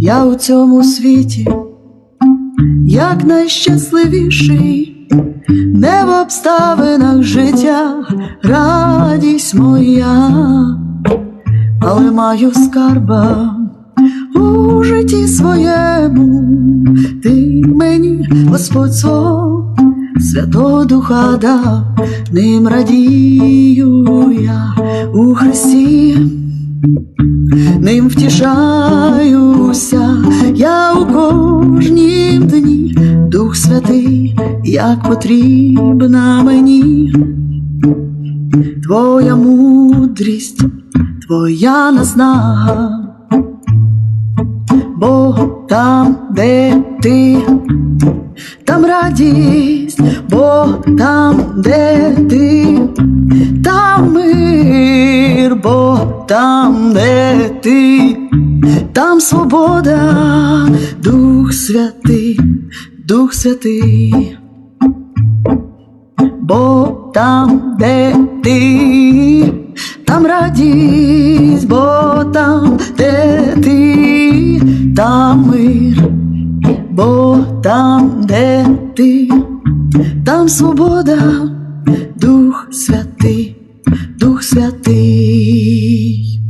я у цьому світі, як найщасливіший, не в обставинах життя, радість моя, але маю скарба у житті своєму, ти мені, Господь свого Святого Духа дав, ним радію я. У Христі, ним втішаюся я у кожнім дні, Дух Святий, як потрібна мені, Твоя мудрість, Твоя наснага. Бог там, де ти, там радість, Бог там, де ти, там, де ти, там свобода, Дух Святий, Дух Святий, Бог там, де ти, там радість, бо там, де ти, там мир, бо там, де ти, там свобода. thee.